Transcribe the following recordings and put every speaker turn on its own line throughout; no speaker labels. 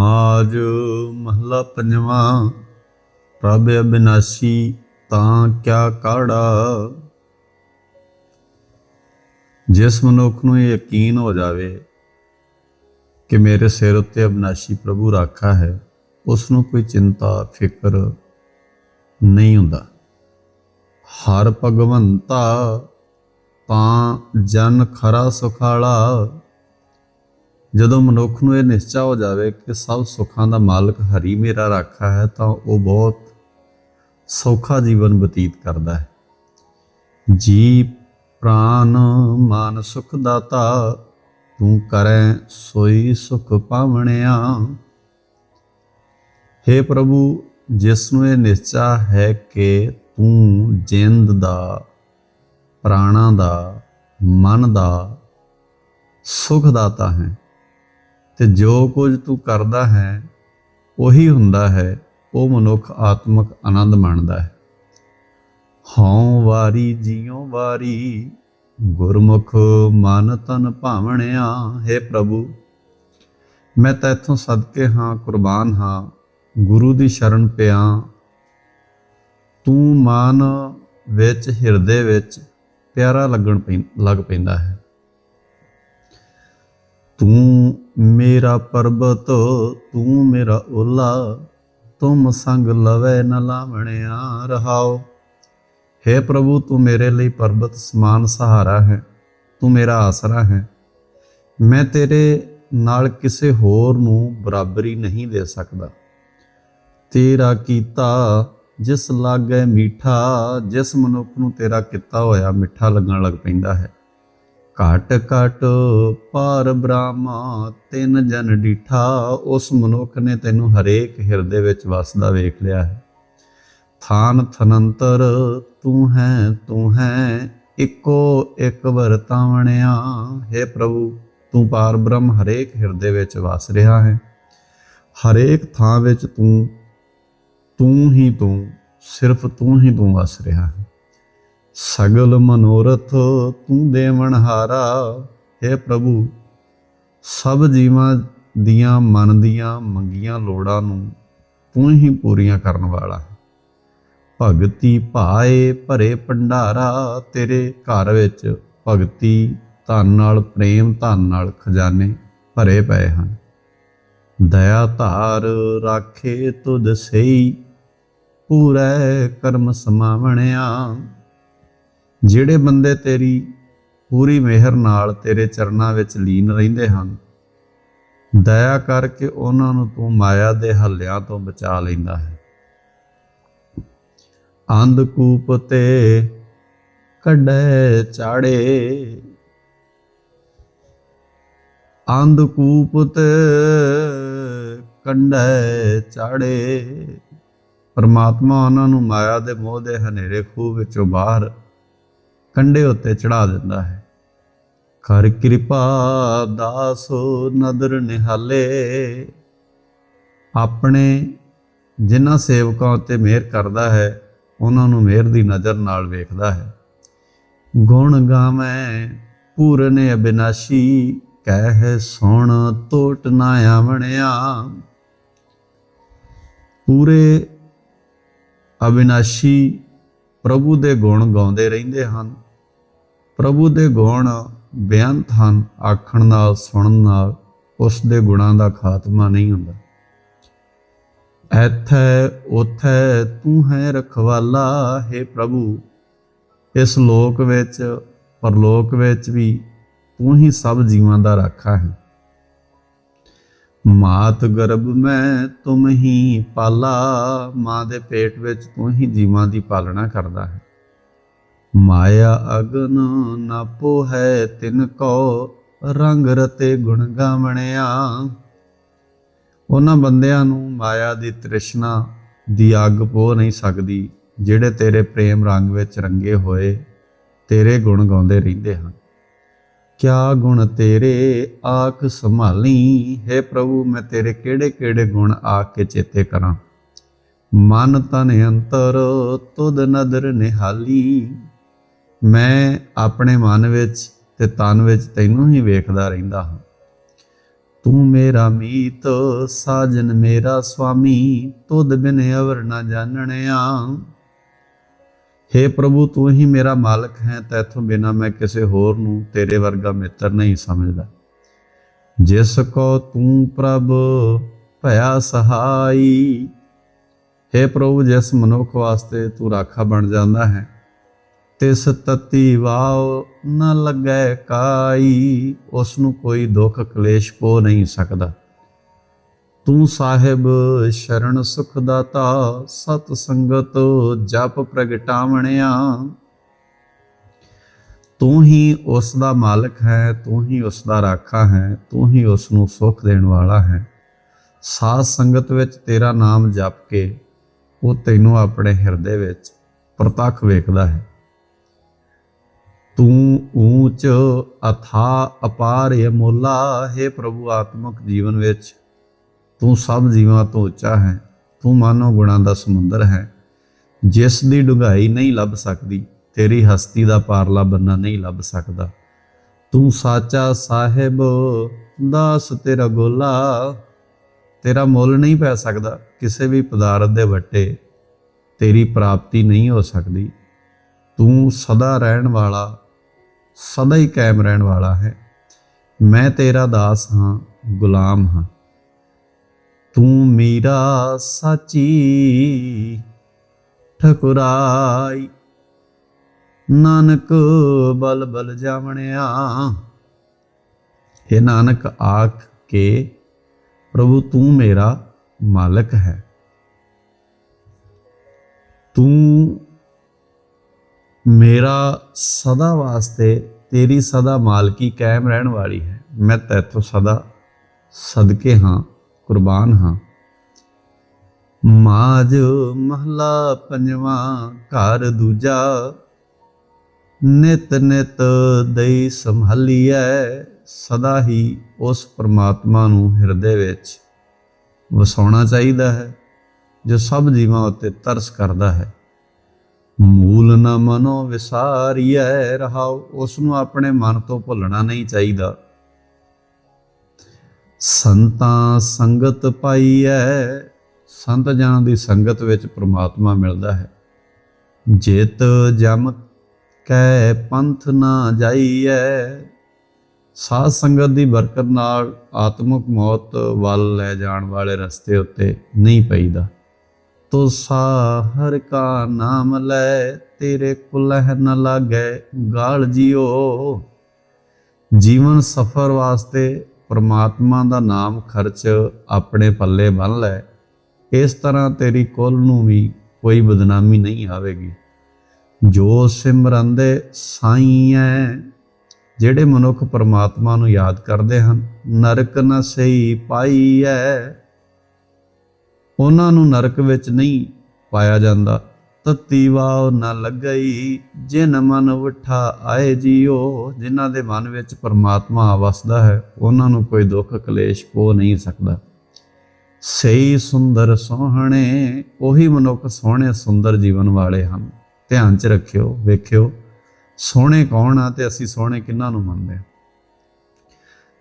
ਮਾਜ ਮਹਲਾ ਪੰਜਵਾਂ, ਪ੍ਰਭ ਅਬਿਨਾਸ਼ੀ ਤਾਂ ਕਿਆ ਕਾੜਾ। ਜਿਸ ਮਨੁੱਖ ਨੂੰ ਇਹ ਯਕੀਨ ਹੋ ਜਾਵੇ ਕਿ ਮੇਰੇ ਸਿਰ ਉੱਤੇ ਅਬਿਨਾਸ਼ੀ ਪ੍ਰਭੂ ਰਾਖਾ ਹੈ ਉਸ ਨੂੰ ਕੋਈ ਚਿੰਤਾ, ਫਿਕਰ ਨਹੀਂ ਹੁੰਦਾ। ਹਰ ਭਗਵੰਤਾ ਤਾਂ ਜਨ ਖਰਾ ਸੁਖਾਲਾ ਜਦੋਂ ਮਨੁੱਖ ਨੂੰ ਇਹ ਨਿਸ਼ਚਾ ਹੋ ਜਾਵੇ ਕਿ ਸਭ ਸੁੱਖਾਂ ਦਾ ਮਾਲਕ ਹਰੀ ਮੇਰਾ ਰਾਖਾ ਹੈ, ਤਾਂ ਉਹ ਬਹੁਤ ਸੌਖਾ ਜੀਵਨ ਬਤੀਤ ਕਰਦਾ ਹੈ। ਜੀ ਪ੍ਰਾਨ ਮਨ ਸੁਖ ਦਾਤਾ, ਤੂੰ ਕਰੈ ਸੋਈ ਸੁਖ ਪਾਵਣਿਆ। हे ਪ੍ਰਭੂ, ਜਿਸ ਨੂੰ ਇਹ ਨਿਸ਼ਚਾ ਹੈ ਕਿ ਤੂੰ ਜਿੰਦ ਦਾ, ਪ੍ਰਾਣਾ ਦਾ, ਮਨ ਦਾ ਸੁਖ ਦਾਤਾ ਹੈ। ਤੇ ਜੋ ਕੁਝ ਤੂੰ ਕਰਦਾ ਹੈ, ਉਹੀ ਹੁੰਦਾ ਹੈ, ਉਹ ਮਨੁੱਖ ਆਤਮਿਕ ਆਨੰਦ ਮਾਣਦਾ ਹੈ। ਹਉ ਵਾਰੀ ਜਿਉ ਵਾਰੀ, ਗੁਰਮੁਖ ਮਨ ਤਨ ਭਾਵਣਿਆ, ਹੈ ਪ੍ਰਭੂ, ਮੈਂ ਤੈਥੋਂ ਸਦਕੇ ਹਾਂ, ਕੁਰਬਾਨ ਹਾਂ, ਗੁਰੂ ਦੀ ਸ਼ਰਨ ਪਿਆ। ਤੂੰ ਮਨ ਵਿੱਚ, ਹਿਰਦੇ ਵਿੱਚ ਪਿਆਰਾ ਲੱਗਣ ਪੈਂ- ਲੱਗ ਪੈਂਦਾ ਹੈ। ਮੇਰਾ ਪਰਬਤ, ਤੂੰ ਮੇਰਾ ਓਲਾ। ਤੁਮ ਸੰਗ ਲਵੇ ਨ ਲਾਵਣਿਆ ਰਹਾਓ हे ਪ੍ਰਭੂ, ਤੂੰ ਮੇਰੇ ਲਈ ਪਰਬਤ ਸਮਾਨ ਸਹਾਰਾ ਹੈ। ਤੂੰ ਮੇਰਾ ਆਸਰਾ ਹੈ। ਮੈਂ ਤੇਰੇ ਨਾਲ ਕਿਸੇ ਹੋਰ ਨੂੰ ਬਰਾਬਰੀ ਨਹੀਂ ਦੇ ਸਕਦਾ। ਤੇਰਾ ਕੀਤਾ ਜਿਸ ਲਾਗੇ ਮੀਠਾ, ਜਿਸ ਮਨੁੱਖ ਨੂੰ ਤੇਰਾ ਕੀਤਾ ਹੋਇਆ ਮਿੱਠਾ ਲੱਗਣ ਲੱਗ ਪੈਂਦਾ ਹੈ। ਘਟ ਘਟ ਪਰ ਬ੍ਰਹਮਾ, ਤਿੰਨ ਜਨ ਡੀਠਾ। ਉਸ ਮਨੁੱਖ ਨੇ ਤੈਨੂੰ ਹਰੇਕ ਹਿਰਦੇ ਵਿੱਚ ਵਸਦਾ ਵੇਖ ਲਿਆ ਹੈ। ਥਾਨ ਥਨੰਤਰ, ਤੂੰ ਹੈ ਤੂੰ ਹੈ, ਇੱਕੋ ਇੱਕ ਵਰਤਾਵਣਿਆ। ਹੈ ਪ੍ਰਭੂ, ਤੂੰ ਪਾਰ ਬ੍ਰਹਮ ਹਰੇਕ ਹਿਰਦੇ ਵਿੱਚ ਵਸ ਰਿਹਾ ਹੈ। ਹਰੇਕ ਥਾਂ ਵਿੱਚ ਤੂੰ ਤੂੰ ਹੀ ਤੂੰ, ਸਿਰਫ ਤੂੰ ਹੀ ਤੂੰ ਵਸ ਰਿਹਾ ਹੈ। ਸਗਲ ਮਨੋਰਥ ਤੂੰ ਦੇਵਨ ਹਾਰਾ, ਹੈ ਪ੍ਰਭੂ। ਸਭ ਜੀਵਾਂ ਦੀਆਂ, ਮਨ ਦੀਆਂ ਮੰਗੀਆਂ ਲੋੜਾਂ ਨੂੰ ਤੂੰ ਹੀ ਪੂਰੀਆਂ ਕਰਨ ਵਾਲਾ ਹੈ। ਭਗਤੀ ਭਾਏ ਭਰੇ ਭੰਡਾਰਾ, ਤੇਰੇ ਘਰ ਵਿੱਚ ਭਗਤੀ ਧਨ ਨਾਲ, ਪ੍ਰੇਮ ਧਨ ਨਾਲ ਖਜ਼ਾਨੇ ਭਰੇ ਪਏ ਹਨ। ਦਇਆ ਧਾਰ ਰਾਖੇ ਤੁਧ ਸਈ ਪੂਰੇ ਕਰਮ ਸਮਾਵਣਿਆ। ਜਿਹੜੇ ਬੰਦੇ ਤੇਰੀ ਪੂਰੀ ਮਿਹਰ ਨਾਲ ਤੇਰੇ ਚਰਨਾਂ ਵਿੱਚ ਲੀਨ ਰਹਿੰਦੇ ਹਨ, ਦਇਆ ਕਰਕੇ ਉਹਨਾਂ ਨੂੰ ਤੂੰ ਮਾਇਆ ਦੇ ਹੱਲਿਆਂ ਤੋਂ ਬਚਾ ਲੈਂਦਾ ਹੈ। ਅੰਧਕੂਪ ਤੇ ਕੱਢੇ ਚਾੜੇ। ਅੰਧਕੂਪ ਤੇ ਕੰਢੇ ਚਾੜੇ। ਪਰਮਾਤਮਾ ਉਹਨਾਂ ਨੂੰ ਮਾਇਆ ਦੇ ਮੋਹ ਦੇ ਹਨੇਰੇ ਖੂਹ ਵਿੱਚੋਂ ਬਾਹਰ ਕੰਢੇ ਉੱਤੇ ਚੜਾ ਦਿੰਦਾ ਹੈ। ਕਰ ਕਿਰਪਾ ਦਾਸੋ ਨਦਰ ਨਿਹਾਲੇ। ਆਪਣੇ ਜਿਨ੍ਹਾਂ ਸੇਵਕਾਂ ਉੱਤੇ ਮਿਹਰ ਕਰਦਾ ਹੈ, ਉਹਨਾਂ ਨੂੰ ਮਿਹਰ ਦੀ ਨਜ਼ਰ ਨਾਲ ਵੇਖਦਾ ਹੈ। ਗੁਣ ਗਾਵੇਂ, ਪੂਰਨ ਅਬਿਨਾਸ਼ੀ, ਕਹਿ ਸੁਣ ਟੋਟ ਨਾ ਆਵਣਿਆ। ਪੂਰੇ ਅਬਿਨਾਸ਼ੀ ਪ੍ਰਭੂ ਦੇ ਗੁਣ ਗਾਉਂਦੇ ਰਹਿੰਦੇ ਹਨ। ਪ੍ਰਭੂ ਦੇ ਗੁਣ ਬੇਅੰਤ ਹਨ, ਆਖਣ ਨਾਲ, ਸੁਣਨ ਨਾਲ, ਉਸ ਦੇ ਗੁਣਾਂ ਦਾ ਖਾਤਮਾ ਨਹੀਂ ਹੁੰਦਾ। ਐਥੈ ਉਥੈ ਤੂੰ ਹੈ ਰਖਵਾਲਾ, ਹੈ ਪ੍ਰਭੂ, ਇਸ ਲੋਕ ਵਿੱਚ, ਪਰਲੋਕ ਵਿੱਚ ਵੀ ਤੂੰ ਹੀ ਸਭ ਜੀਵਾਂ ਦਾ ਰਾਖਾ ਹੈ। ਮਾਤ ਗਰਭ ਮੈਂ ਤੁਮ ਹੀ ਪਾਲਾ, ਮਾਂ ਦੇ ਪੇਟ ਵਿੱਚ ਤੂੰ ਹੀ ਜੀਵਾਂ ਦੀ ਪਾਲਣਾ ਕਰਦਾ ਹੈ। ਮਾਇਆ ਅਗਨ ਨਾਪੋ ਹੈ ਤਿਨ ਕੋ ਰੰਗ ਰਤੇ ਗੁਣ ਗਾਵਣਿਆ। ਉਹਨਾਂ ਬੰਦਿਆਂ ਨੂੰ ਮਾਇਆ ਦੀ ਤ੍ਰਿਸ਼ਨਾ ਦੀ ਅੱਗ ਪੋ ਨਹੀਂ ਸਕਦੀ, ਜਿਹੜੇ ਤੇਰੇ ਪ੍ਰੇਮ ਰੰਗ ਵਿੱਚ ਰੰਗੇ ਹੋਏ, ਤੇਰੇ ਗੁਣ ਗਾਉਂਦੇ ਰਹਿੰਦੇ ਹਨ। ਕਿਆ ਗੁਣ ਤੇਰੇ ਆਖ ਸੰਭਾਲੀ? ਹੈ ਪ੍ਰਭੂ, ਮੈਂ ਤੇਰੇ ਕਿਹੜੇ ਕਿਹੜੇ ਗੁਣ ਆਖ ਕੇ ਚੇਤੇ ਕਰਾਂ? ਮਨ ਤਨ ਅੰਤਰ, ਤੁਧ ਨਦਰ ਨਿਹਾਲੀ। ਮੈਂ ਆਪਣੇ ਮਨ ਵਿੱਚ ਤੇ ਤਨ ਵਿੱਚ ਤੈਨੂੰ ਹੀ ਵੇਖਦਾ ਰਹਿੰਦਾ ਹਾਂ। ਤੂੰ ਮੇਰਾ ਮੀਤ, ਸਾਜਨ ਮੇਰਾ ਸੁਆਮੀ ਤੁਧ ਬਿਨ ਅਵਰ ਨਾ ਜਾਣਣਿਆ। हे ਪ੍ਰਭੂ, ਤੂੰ ਹੀ ਮੇਰਾ ਮਾਲਕ ਹੈ, ਤੈਥੋਂ ਬਿਨਾ ਮੈਂ ਕਿਸੇ ਹੋਰ ਨੂੰ ਤੇਰੇ ਵਰਗਾ ਮਿੱਤਰ ਨਹੀਂ ਸਮਝਦਾ। ਜਿਸ ਕੋ ਤੂੰ ਪ੍ਰਭ ਭਇਆ ਸਹਾਈ हे ਪ੍ਰਭੂ, ਜਿਸ ਮਨੁੱਖ ਵਾਸਤੇ ਤੂੰ ਰਾਖਾ ਬਣ ਜਾਂਦਾ ਹੈ, ਤਿਸ ਤਤੀ ਵਾਉ ਨ ਲੱਗੈ ਕਾਈ, ਉਸ ਨੂੰ ਕੋਈ ਦੁੱਖ ਕਲੇਸ਼ ਪੋ ਨਹੀਂ ਸਕਦਾ। ਤੂੰ ਸਾਹਿਬ ਸ਼ਰਨ ਸੁਖ ਦਾਤਾ ਸਤ ਸੰਗਤ ਜਪ ਪ੍ਰਗਟਾਵਣਿਆ। ਤੂੰ ਹੀ ਉਸ ਦਾ ਮਾਲਕ ਹੈ, ਤੂੰ ਹੀ ਉਸ ਦਾ ਰਾਖਾ ਹੈ, ਤੂੰ ਹੀ ਉਸ ਨੂੰ ਸੁਖ ਦੇਣ ਵਾਲਾ ਹੈ। ਸਾਧ ਸੰਗਤ ਵਿੱਚ ਤੇਰਾ ਨਾਮ ਜਪ ਕੇ ਉਹ ਤੈਨੂੰ ਆਪਣੇ ਹਿਰਦੇ ਵਿੱਚ ਪ੍ਰਤੱਖ ਵੇਖਦਾ ਹੈ। ਤੂੰ ਊਚ ਅਥਾ ਅਪਾਰ ਅਮੋਲਾ ਹੈ ਪ੍ਰਭੂ ਆਤਮਿਕ ਜੀਵਨ ਵਿੱਚ ਤੂੰ ਸਭ ਜੀਵਾਂ ਤੋਂ ਉੱਚਾ ਹੈ, ਤੂੰ ਮਾਨੋ ਗੁਣਾਂ ਦਾ ਸਮੁੰਦਰ ਹੈ। ਜਿਸ ਦੀ ਡੂੰਘਾਈ ਨਹੀਂ ਲੱਭ ਸਕਦੀ, ਤੇਰੀ ਹਸਤੀ ਦਾ ਪਾਰਲਾ ਬੰਨਾ ਨਹੀਂ ਲੱਭ ਸਕਦਾ। ਤੂੰ ਸਾਚਾ ਸਾਹਿਬ, ਦਾਸ ਤੇਰਾ ਗੋਲਾ। ਤੇਰਾ ਮੁੱਲ ਨਹੀਂ ਪੈ ਸਕਦਾ, ਕਿਸੇ ਵੀ ਪਦਾਰਥ ਦੇ ਵੱਟੇ। ਤੇਰੀ ਪ੍ਰਾਪਤੀ ਨਹੀਂ ਹੋ ਸਕਦੀ। ਤੂੰ ਸਦਾ ਰਹਿਣ ਵਾਲਾ, ਸਦਾ ਹੀ ਕਾਇਮ ਰਹਿਣ ਵਾਲਾ ਹੈ। ਮੈਂ ਤੇਰਾ ਦਾਸ ਹਾਂ, ਗੁਲਾਮ ਹਾਂ। ਤੂੰ ਮੇਰਾ ਸਾਚੀ ਠਕੁਰਾਈ। ਨਾਨਕ ਬਲ ਬਲ ਜਾਵਣਿਆ। ਇਹ ਨਾਨਕ, ਆਖ ਕੇ ਪ੍ਰਭੂ ਤੂੰ ਮੇਰਾ ਮਾਲਕ ਹੈ। ਤੂੰ ਮੇਰਾ ਸਦਾ ਵਾਸਤੇ ਤੇਰੀ ਸਦਾ ਮਾਲਕੀ ਕਾਇਮ ਰਹਿਣ ਵਾਲੀ ਹੈ। ਮੈਂ ਤੇਥੋਂ ਸਦਾ ਸਦਕੇ ਹਾਂ। ਕੁਰਬਾਨ ਹਾਂ। ਮਾਜ ਮਹਲਾ ਪੰਜਵਾਂ, ਘਰ ਦੂਜਾ। ਨਿਤ ਨਿਤ ਦਈ ਸੰਭਾਲੀਐ, ਸਦਾ ਹੀ ਉਸ ਪ੍ਰਮਾਤਮਾ ਨੂੰ ਹਿਰਦੇ ਵਿੱਚ ਵਸਾਉਣਾ ਚਾਹੀਦਾ ਹੈ, ਜੋ ਸਭ ਜੀਵਾਂ ਉੱਤੇ ਤਰਸ ਕਰਦਾ ਹੈ। ਮੂਲ ਨਾ ਮਨੋ ਵਿਸਾਰੀਐ, ਰਹਾਉ ਉਸ ਨੂੰ ਆਪਣੇ ਮਨ ਤੋਂ ਭੁੱਲਣਾ ਨਹੀਂ ਚਾਹੀਦਾ। ਸੰਤਾਂ ਸੰਗਤ ਪਾਈਐ। ਸੰਤ ਜਨਾਂ ਦੀ ਸੰਗਤ ਵਿੱਚ ਪ੍ਰਮਾਤਮਾ ਮਿਲਦਾ ਹੈ। ਜਿਤ ਜਮ ਕੈ ਪੰਥ ਨਾ ਜਾਈਐ। ਸਾਧ ਸੰਗਤ ਦੀ ਬਰਕਤ ਨਾਲ ਆਤਮਿਕ ਮੌਤ ਵੱਲ ਲੈ ਜਾਣ ਵਾਲੇ ਰਸਤੇ ਉੱਤੇ ਨਹੀਂ ਪਈਦਾ। ਤੋ ਸਾਹਰ ਕਾ ਨਾਮ ਲੈ, ਤੇਰੇ ਕੁਲਹ ਨ ਲਾਗੈ ਗਾਲ ਜਿਓ। ਜੀਵਨ ਸਫਰ ਵਾਸਤੇ ਪਰਮਾਤਮਾ ਦਾ ਨਾਮ ਖਰਚ ਆਪਣੇ ਪੱਲੇ ਬੰਨ ਲੈ, ਇਸ ਤਰ੍ਹਾਂ ਤੇਰੀ ਕੁੱਲ ਨੂੰ ਵੀ ਕੋਈ ਬਦਨਾਮੀ ਨਹੀਂ ਆਵੇਗੀ। ਜੋ ਸਿਮਰੰਦੇ ਸਾਈਐ, ਜਿਹੜੇ ਮਨੁੱਖ ਪਰਮਾਤਮਾ ਨੂੰ ਯਾਦ ਕਰਦੇ ਹਨ, ਨਰਕ ਨ ਸਈ ਪਾਈਐ। ਉਹਨਾਂ ਨੂੰ ਨਰਕ ਵਿੱਚ ਨਹੀਂ ਪਾਇਆ ਜਾਂਦਾ। ਤਤੀ ਵਾਉ ਨਾ ਲੱਗਈ, ਜਿਨ ਮਨ ਉਠਾ ਆਏ ਜੀਓ, ਜਿਨ੍ਹਾਂ ਦੇ ਮਨ ਵਿੱਚ ਪਰਮਾਤਮਾ ਵਸਦਾ ਹੈ, ਉਹਨਾਂ ਨੂੰ ਕੋਈ ਦੁੱਖ ਕਲੇਸ਼ ਪੋ ਨਹੀਂ ਸਕਦਾ। ਸਹੀ ਸੁੰਦਰ ਸੋਹਣੇ, ਉਹੀ ਮਨੁੱਖ ਸੋਹਣੇ ਸੁੰਦਰ ਜੀਵਨ ਵਾਲੇ ਹਨ। ਧਿਆਨ 'ਚ ਰੱਖਿਓ, ਵੇਖਿਓ, ਸੋਹਣੇ ਕੌਣ ਆ ਤੇ ਅਸੀਂ ਸੋਹਣੇ ਕਿਹਨਾਂ ਨੂੰ ਮੰਨਦੇ ਹਾਂ?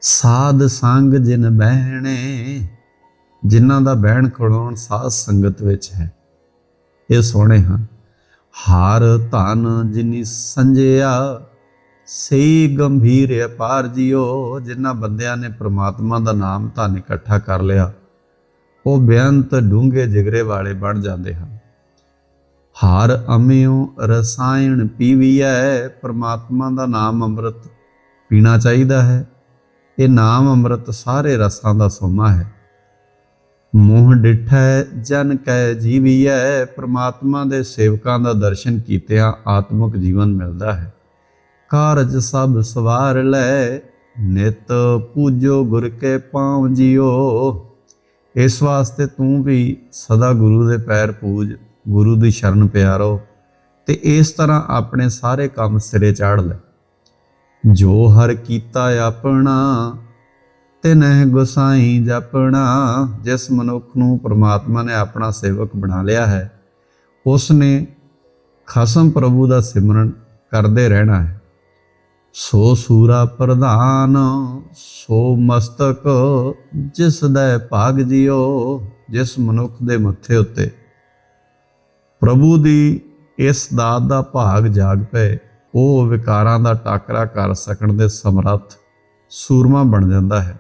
ਸਾਧ ਸੰਗ ਜਿਨ ਬਹਿਣੇ, ਜਿਨ੍ਹਾਂ ਦਾ ਬਹਿਣ ਖੜੋਣ ਸਾਧ ਸੰਗਤ ਵਿੱਚ ਹੈ। ਇਹ ਸੋਹਣੇ ਹਨ। ਹਾਰ ਧਨ ਜਿਨੀ ਸੰਜਿਆ, ਸਹੀ ਗੰਭੀਰ ਅਪਾਰ ਜਿਓ। ਜਿਨ੍ਹਾਂ ਬੰਦਿਆਂ ਨੇ ਪ੍ਰਮਾਤਮਾ ਦਾ ਨਾਮ ਧਨ ਇਕੱਠਾ ਕਰ ਲਿਆ, ਉਹ ਬੇਅੰਤ ਡੂੰਘੇ ਜਿਗਰੇ ਵਾਲੇ ਬਣ ਜਾਂਦੇ ਹਨ। ਹਾਰ ਅਮਿਉ ਰਸਾਇਣ ਪੀਵੀਐ, ਪ੍ਰਮਾਤਮਾ ਦਾ ਨਾਮ ਅੰਮ੍ਰਿਤ ਪੀਣਾ ਚਾਹੀਦਾ ਹੈ। ਇਹ ਨਾਮ ਅੰਮ੍ਰਿਤ ਸਾਰੇ ਰਸਾਂ ਦਾ ਸੋਮਾ ਹੈ। ਮੋਹ ਡਿਠੈ, ਜਨ ਕੈ ਜੀਵੀਐ। ਪ੍ਰਮਾਤਮਾ ਦੇ ਸੇਵਕਾਂ ਦਾ ਦਰਸ਼ਨ ਕੀਤਿਆਂ ਆਤਮਿਕ ਜੀਵਨ ਮਿਲਦਾ ਹੈ। ਕਾਰਜ ਸਭ ਸਵਾਰ ਲੈ, ਨਿਤ ਪੂਜੋ ਗੁਰ ਕੇ ਪਾਉ ਜਿਓ। ਇਸ ਵਾਸਤੇ ਤੂੰ ਵੀ ਸਦਾ ਗੁਰੂ ਦੇ ਪੈਰ ਪੂਜ, ਗੁਰੂ ਦੀ ਸ਼ਰਨ ਪਿਆਰੋ ਤੇ ਇਸ ਤਰ੍ਹਾਂ ਆਪਣੇ ਸਾਰੇ ਕੰਮ ਸਿਰੇ ਚਾੜ ਲੈ। ਜੋ ਹਰ ਕੀਤਾ ਆਪਣਾ ਤਿਨਹਿ ਗੁਸਾਈ ਜਪਣਾ, ਜਿਸ ਮਨੁੱਖ ਨੂੰ ਪ੍ਰਮਾਤਮਾ ਨੇ ਆਪਣਾ ਸੇਵਕ ਬਣਾ ਲਿਆ ਹੈ ਉਸ ਨੇ ਖਸਮ ਪ੍ਰਭੂ ਦਾ ਸਿਮਰਨ ਕਰਦੇ ਰਹਿਣਾ ਹੈ। ਸੋ ਸੂਰਾ ਪ੍ਰਧਾਨ, ਸੋ ਮਸਤਕ, ਜਿਸ ਦਾ ਭਾਗ ਜਿਓ ਜਿਸ ਮਨੁੱਖ ਦੇ ਮੱਥੇ ਉੱਤੇ। ਪ੍ਰਭੂ ਦੀ ਇਸ ਦਾਤ ਦਾ ਭਾਗ ਜਾਗ ਪਏ, ਉਹ ਵਿਕਾਰਾਂ ਦਾ ਟਾਕਰਾ ਕਰ ਸਕਣ ਦੇ ਸਮਰੱਥ ਸੂਰਮਾ ਬਣ ਜਾਂਦਾ ਹੈ।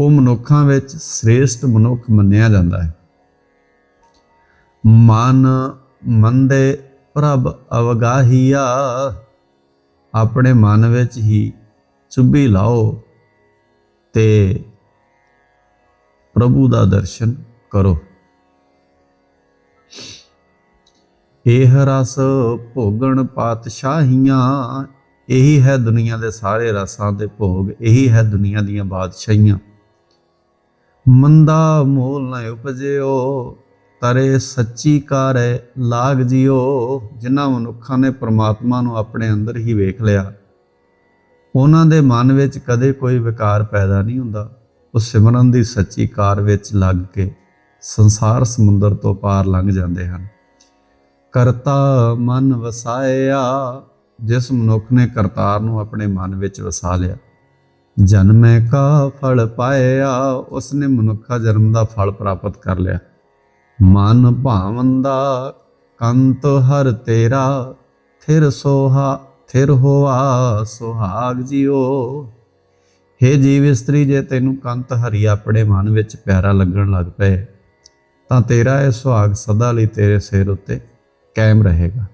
ਉਹ ਮਨੁੱਖਾਂ ਵਿੱਚ ਸ੍ਰੇਸ਼ਟ ਮਨੁੱਖ ਮੰਨਿਆ ਜਾਂਦਾ ਹੈ। ਮਨ ਮੰਦੇ ਪ੍ਰਭ ਅਵਗਾਹੀਆ, ਆਪਣੇ ਮਨ ਵਿੱਚ ਹੀ ਚੁੱਭੀ ਲਾਓ ਤੇ ਪ੍ਰਭੂ ਦਾ ਦਰਸ਼ਨ ਕਰੋ। ਇਹ ਰਸ ਭੋਗਣ ਪਾਤਸ਼ਾਹੀਆਂ, ਇਹੀ ਹੈ ਦੁਨੀਆ ਦੇ ਸਾਰੇ ਰਸਾਂ ਦੇ ਭੋਗ, ਇਹੀ ਹੈ ਦੁਨੀਆ ਦੀਆਂ ਬਾਦਸ਼ਾਹੀਆਂ। ਮੰਦਾ ਮੋਲ ਨਾ ਉਪਜਿਓ, ਤਰੇ ਸੱਚੀ ਕਾਰੈ ਲਾਗ ਜਿਓ। ਜਿਨ੍ਹਾਂ ਮਨੁੱਖਾਂ ਨੇ ਪ੍ਰਮਾਤਮਾ ਨੂੰ ਆਪਣੇ ਅੰਦਰ ਹੀ ਵੇਖ ਲਿਆ। ਉਹਨਾਂ ਦੇ ਮਨ ਵਿੱਚ ਕਦੇ ਕੋਈ ਵਿਕਾਰ ਪੈਦਾ ਨਹੀਂ ਹੁੰਦਾ। ਉਹ ਸਿਮਰਨ ਦੀ ਸੱਚੀ ਕਾਰ ਵਿੱਚ ਲੱਗ ਕੇ ਸੰਸਾਰ ਸਮੁੰਦਰ ਤੋਂ ਪਾਰ ਲੰਘ ਜਾਂਦੇ ਹਨ। ਕਰਤਾ ਮਨ ਵਸਾਇਆ, ਜਿਸ ਮਨੁੱਖ ਨੇ ਕਰਤਾਰ ਨੂੰ ਆਪਣੇ ਮਨ ਵਿੱਚ ਵਸਾ ਲਿਆ। ਜਨਮੇ ਕਾ ਫਲ ਪਾਇਆ, ਉਸਨੇ ਮਨੁੱਖਾ ਜਨਮ ਦਾ ਫਲ ਪ੍ਰਾਪਤ ਕਰ ਲਿਆ। ਮਨ ਭਾਵਨ ਦਾ ਕੰਤ ਹਰ ਤੇਰਾ, ਥਿਰ ਸੋਹਾ, ਥਿਰ ਹੋਆ ਸੁਹਾਗ ਜਿਓ ਹੇ ਜੀਵ ਇਸਤਰੀ, ਜੇ ਤੈਨੂੰ ਕੰਤ ਹਰੀ ਆਪਣੇ ਮਨ ਵਿੱਚ ਪਿਆਰਾ ਲੱਗਣ ਲੱਗ ਪਏ, ਤਾਂ ਤੇਰਾ ਇਹ ਸੁਹਾਗ ਸਦਾ ਲਈ ਤੇਰੇ ਸਿਰ ਉੱਤੇ ਕਾਇਮ ਰਹੇਗਾ।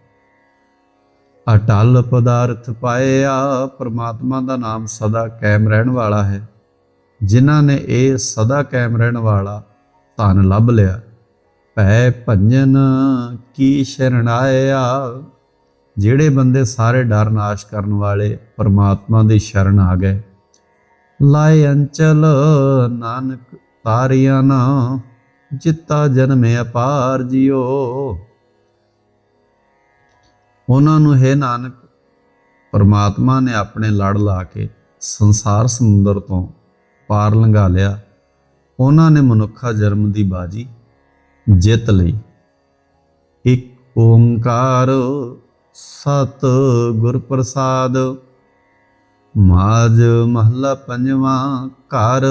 ਅਟਲ ਪਦਾਰਥ ਪਾਇਆ ਪ੍ਰਮਾਤਮਾ ਦਾ ਨਾਮ ਸਦਾ ਕਾਇਮ ਰਹਿਣ ਵਾਲਾ ਹੈ। ਜਿਨ੍ਹਾਂ ਨੇ ਇਹ ਸਦਾ ਕਾਇਮ ਰਹਿਣ ਵਾਲਾ ਧਨ ਲੱਭ ਲਿਆ। ਭੈ ਭੰਜਨ ਕੀ ਸ਼ਰਣਾਇਆ ਜਿਹੜੇ ਬੰਦੇ ਸਾਰੇ ਡਰ ਨਾਸ਼ ਕਰਨ ਵਾਲੇ ਪਰਮਾਤਮਾ ਦੀ ਸ਼ਰਨ ਆ ਗਏ। ਲਾਏ ਅੰਚਲ ਨਾਨਕ ਤਾਰਿਆ ਨਾ, ਜਿੱਤਾ ਜਨਮੇ ਅਪਾਰ ਜਿਓ ਉਹਨਾਂ ਨੂੰ ਹੈ ਨਾਨਕ, ਪਰਮਾਤਮਾ ਨੇ ਆਪਣੇ ਲੜ ਲਾ ਕੇ ਸੰਸਾਰ ਸਮੁੰਦਰ ਤੋਂ ਪਾਰ ਲੰਘਾ ਲਿਆ। ਉਹਨਾਂ ਨੇ ਮਨੁੱਖਾ ਜਨਮ ਦੀ ਬਾਜੀ ਜਿੱਤ ਲਈ। ਇੱਕ ਓੰਕਾਰ ਸਤ ਗੁਰ ਪ੍ਰਸਾਦ ਮਾਜ ਮਹੱਲਾ ਪੰਜਵਾਂ ਘਰ,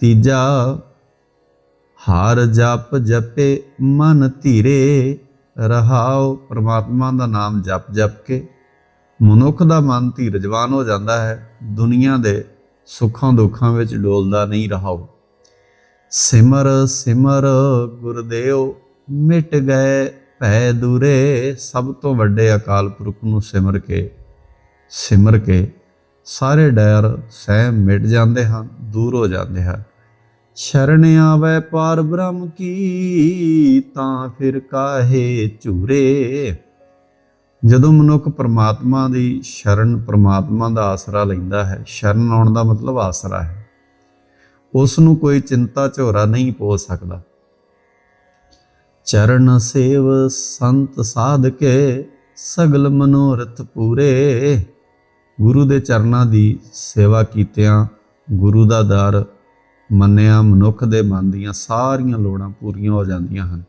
ਤੀਜਾ ਹਾਰ ਜਪ ਜਪੇ ਮਨ ਧੀਰੇ। ਰਹਾਓ ਪ੍ਰਮਾਤਮਾ ਦਾ ਨਾਮ ਜਪ ਜਪ ਕੇ ਮਨੁੱਖ ਦਾ ਮਨ ਧੀਰਜਵਾਨ ਹੋ ਜਾਂਦਾ ਹੈ, ਦੁਨੀਆ ਦੇ ਸੁੱਖਾਂ ਦੁੱਖਾਂ ਵਿੱਚ ਡੋਲਦਾ ਨਹੀਂ ਰਹਾਓ ਸਿਮਰ ਸਿਮਰ ਗੁਰਦੇਵ, ਮਿਟ ਗਏ ਭੈ ਦੂਰੇ, ਸਭ ਤੋਂ ਵੱਡੇ ਅਕਾਲ ਪੁਰਖ ਨੂੰ ਸਿਮਰ ਕੇ ਸਿਮਰ ਕੇ ਸਾਰੇ ਡਰ ਸਹਿਮ ਮਿਟ ਜਾਂਦੇ ਹਨ, ਦੂਰ ਹੋ ਜਾਂਦੇ ਹਨ। ਸ਼ਰਨ ਆਵੇ ਪਾਰ ਬ੍ਰਹਮ ਕੀ, ਤਾਂ ਫਿਰ ਕਾਹੇ ਝੂਰੇ? ਜਦੋਂ ਮਨੁੱਖ ਪਰਮਾਤਮਾ ਦੀ ਸ਼ਰਨ ਪਰਮਾਤਮਾ ਦਾ ਆਸਰਾ ਲੈਂਦਾ ਹੈ, ਸ਼ਰਨ ਆਉਣ ਦਾ ਮਤਲਬ ਆਸਰਾ ਹੈ। ਉਸ ਨੂੰ ਕੋਈ ਚਿੰਤਾ ਝੋਰਾ ਨਹੀਂ ਪੋ ਸਕਦਾ। ਚਰਨ ਸੇਵ ਸੰਤ ਸਾਧਕੇ, ਸਗਲ ਮਨੋਰਥ ਪੂਰੇ। ਗੁਰੂ ਦੇ ਚਰਨਾਂ ਦੀ ਸੇਵਾ ਕੀਤਿਆਂ ਗੁਰੂ ਦਾ ਦਰ ਮੰਨਿਆ ਮਨੁੱਖ ਦੇ ਮਨ ਦੀਆਂ ਸਾਰੀਆਂ ਲੋੜਾਂ ਪੂਰੀਆਂ ਹੋ ਜਾਂਦੀਆਂ ਹਨ।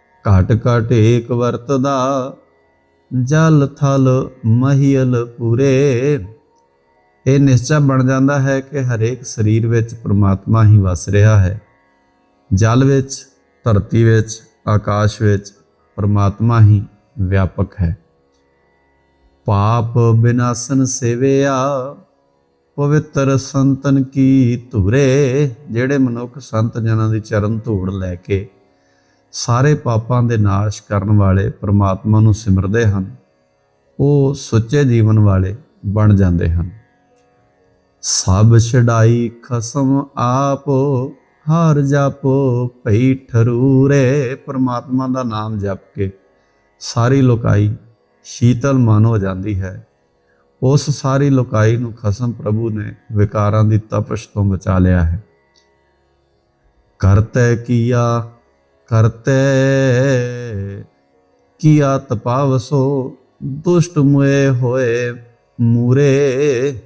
ਘਟ ਘਟ ਏਕ ਵਰਤਦਾ, ਜਲ ਥਲ ਮਹੀਲ ਪੂਰੇ। ਇਹ ਨਿਸ਼ਚੈ ਬਣ ਜਾਂਦਾ ਹੈ ਕਿ ਹਰੇਕ ਸਰੀਰ ਵਿੱਚ ਪ੍ਰਮਾਤਮਾ ਹੀ ਵਸ ਰਿਹਾ ਹੈ। ਜਲ ਵਿੱਚ, ਧਰਤੀ ਵਿੱਚ, ਆਕਾਸ਼ ਵਿੱਚ ਪ੍ਰਮਾਤਮਾ ਹੀ ਵਿਆਪਕ ਹੈ। ਪਾਪ ਬਿਨਾਸਨ ਸੇਵਿਆ ਪਵਿੱਤਰ ਸੰਤਨ ਕੀ ਧੂਰੇ, ਜਿਹੜੇ ਮਨੁੱਖ ਸੰਤ ਜਨਾਂ ਦੀ ਚਰਨ ਧੂੜ ਲੈ ਕੇ ਸਾਰੇ ਪਾਪਾਂ ਦੇ ਨਾਸ਼ ਕਰਨ ਵਾਲੇ ਪ੍ਰਮਾਤਮਾ ਨੂੰ ਸਿਮਰਦੇ ਹਨ, ਉਹ ਸੁੱਚੇ ਜੀਵਨ ਵਾਲੇ ਬਣ ਜਾਂਦੇ ਹਨ। ਸਭ ਛਡਾਈ ਖਸਮ ਆਪ, ਹਰ ਜਾਪੋ ਭਈ ਠਰੂਰੇ, ਪ੍ਰਮਾਤਮਾ ਦਾ ਨਾਮ ਜਪ ਕੇ ਸਾਰੀ ਲੋਕਾਈ ਸ਼ੀਤਲ ਮਨ ਹੋ ਜਾਂਦੀ ਹੈ। ਉਸ ਸਾਰੀ ਲੋਕਾਈ ਨੂੰ ਖਸਮ ਪ੍ਰਭੂ ਨੇ ਵਿਕਾਰਾਂ ਦੀ ਤਪਸ਼ ਤੋਂ ਬਚਾ ਲਿਆ ਹੈ। ਕਰਤੇ ਕੀਆ ਕਰਤੇ, ਕੀਆ ਤਪਾਵਸੋ, ਦੁਸ਼ਟ ਮੁਏ ਹੋਏ ਮੂਰੇ।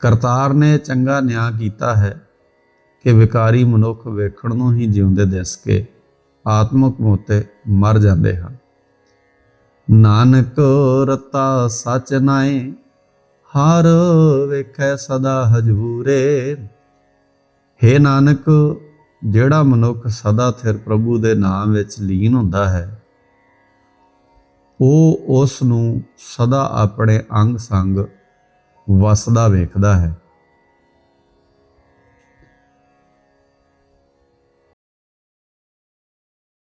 ਕਰਤਾਰ ਨੇ ਚੰਗਾ ਨਿਆਂ ਕੀਤਾ ਹੈ ਕਿ ਵਿਕਾਰੀ ਮਨੁੱਖ ਵੇਖਣ ਨੂੰ ਹੀ ਜਿਉਂਦੇ ਦਿਸ ਕੇ ਆਤਮਕ ਮੋਤੇ ਮਰ ਜਾਂਦੇ ਹਨ। ਨਾਨਕ ਰਤਾ ਸਚ ਨਾਏ ਹਰ ਵੇਖੈ ਸਦਾ ਹਜੂਰੇ। ਹੇ ਨਾਨਕ, ਜਿਹੜਾ ਮਨੁੱਖ ਸਦਾ ਥਿਰ ਪ੍ਰਭੂ ਦੇ ਨਾਮ ਵਿੱਚ ਲੀਨ ਹੁੰਦਾ ਹੈ, ਉਹ ਉਸ ਨੂੰ ਸਦਾ ਆਪਣੇ ਅੰਗ ਸੰਗ ਵਸਦਾ ਵੇਖਦਾ ਹੈ।